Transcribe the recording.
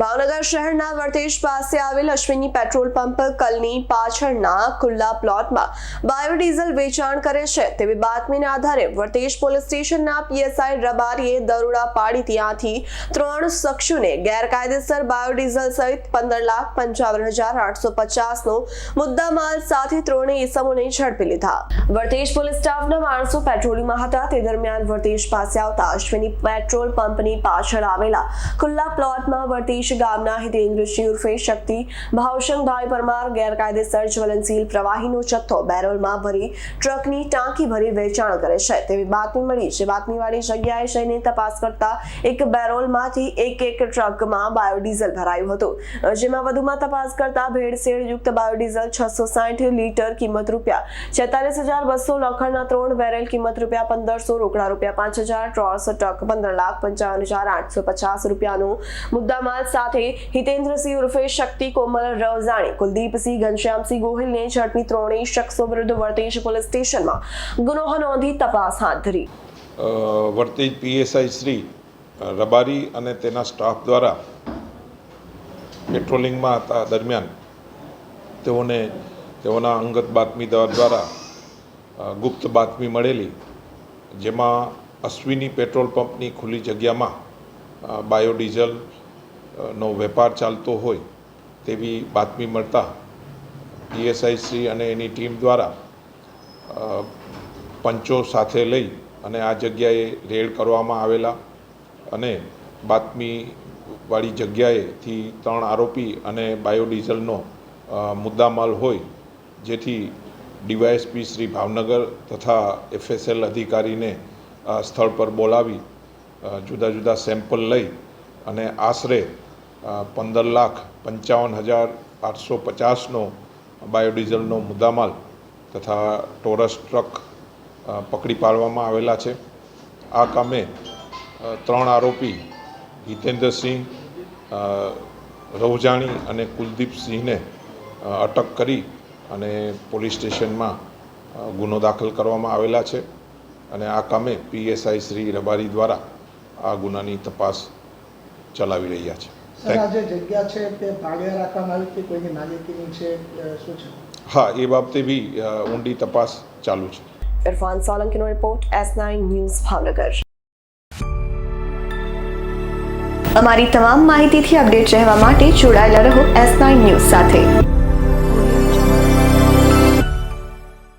ભાવનગર શહેરના વર્તેજ પાસે આવેલ અશ્વિની પેટ્રોલ પંપ કલની પાછળના ખુલ્લા પ્લોટમાં બાયોડીઝલ વેચાણ કરે છે. તેવી બાતમીના આધારે વર્તેજ પોલીસ સ્ટેશનના પીએસઆઈ રબારીએ દરોડા પાડી ત્યાંથી ત્રણ શખ્સોને ગેરકાયદેસર બાયોડીઝલ સહિત પંદર લાખ પંચાવન હજાર આઠસો પચાસનો મુદ્દામાલ સાથે ત્રણેય ઇસમોને ઝડપી લીધા. વર્તેજ પોલીસ સ્ટાફના માણસો પેટ્રોલિંગમાં હતા. તે દરમિયાન વર્તેજ પાસે આવતા અશ્વિની પેટ્રોલ પંપની પાછળ આવેલા ખુલ્લા પ્લોટમાં વર્તેજ ગામના હિતેન્દ્રસિંહ ઉર્ફે શક્તિ ભાવશંગભાઈ પરમાર ગેરકાયદેસર જ્વલનશીલ પ્રવાહીનો જથ્થો બેરલમાં ભરી ટ્રકની ટાંકી ભરી વેચાણ કરે છે તેવી બાતમી મળી છે બાતમીવાળી જગ્યાએ જઈને તપાસ કરતા એક બેરોલમાંથી એક એક ટ્રકમાં બાયોડીઝલ ભરાયું હતું. જેમાં વધુમાં તપાસ કરતા ભેળસેળ યુક્ત બાયોડીઝલ છસો સાઠ લીટર કિંમત રૂપિયા, છેતાલીસ હજાર બસો લોખંડના ત્રણ બેરેલ કિંમત રૂપિયા, પંદરસો રોકડા રૂપિયા, પાંચ હજાર ત્રણસો ટ્રક પંદર લાખ પંચાવન હજાર આઠસો પચાસ રૂપિયાનું મુદ્દામાલ સાથે હિતેન્દ્રસિંહ ઉર્ફે શક્તિ કોમલ રવઝાણી, કુલદીપસિંહ ઘનશ્યામસિંહ ગોહિલને ઝડપી ત્રણેય શખ્સો વિરુદ્ધ વર્તેજ પોલીસ સ્ટેશનમાં ગુનો નોંધી તપાસ હાથ ધરી. વર્તેજ પીએસઆઈ શ્રી રબારી અને તેના સ્ટાફ દ્વારા પેટ્રોલિંગમાં હતા દરમિયાન તેઓને તેઓના અંગત બાતમીદાર દ્વારા ગુપ્ત બાતમી મળેલી, જેમાં અશ્વિની પેટ્રોલ પંપની ખુલ્લી જગ્યામાં બાયોડીઝલ નો વેપાર ચાલતો હોય તેવી બાતમી મળતા પીએસઆઈ શ્રી અને એની ટીમ દ્વારા પંચો સાથે લઈ અને આ જગ્યાએ રેડ કરવામાં આવેલા અને બાતમીવાળી જગ્યાએથી ત્રણ આરોપી અને બાયોડીઝલનો મુદ્દામાલ હોય જેથી ડીવાયએસપી શ્રી ભાવનગર તથા એફએસએલ અધિકારીને સ્થળ પર બોલાવી જુદા જુદા સેમ્પલ લઈ અને આશરે પંદર લાખ પંચાવન હજાર આઠસો પચાસનો બાયોડીઝલનો મુદ્દામાલ તથા ટોરસ ટ્રક પકડી પાડવામાં આવેલા છે. આ કામે ત્રણ આરોપી, હિતેન્દ્રસિંહ રવજાણી અને કુલદીપસિંહને અટક કરી અને પોલીસ સ્ટેશનમાં ગુનો દાખલ કરવામાં આવેલા છે. અને આ કામે પીએસઆઈ શ્રી રબારી દ્વારા આ ગુનાની તપાસ ચલાવી રહ્યા છે. હા એ બાબતે બી ઊંડી તપાસ ચાલુ છે. Irfan સોલંકીનો report S nine news Bhavnagar. અમારી તમામ માહિતીથી અપડેટ રહેવા માટે જોડાયેલા રહો એસ નાઇન ન્યૂઝ સાથે.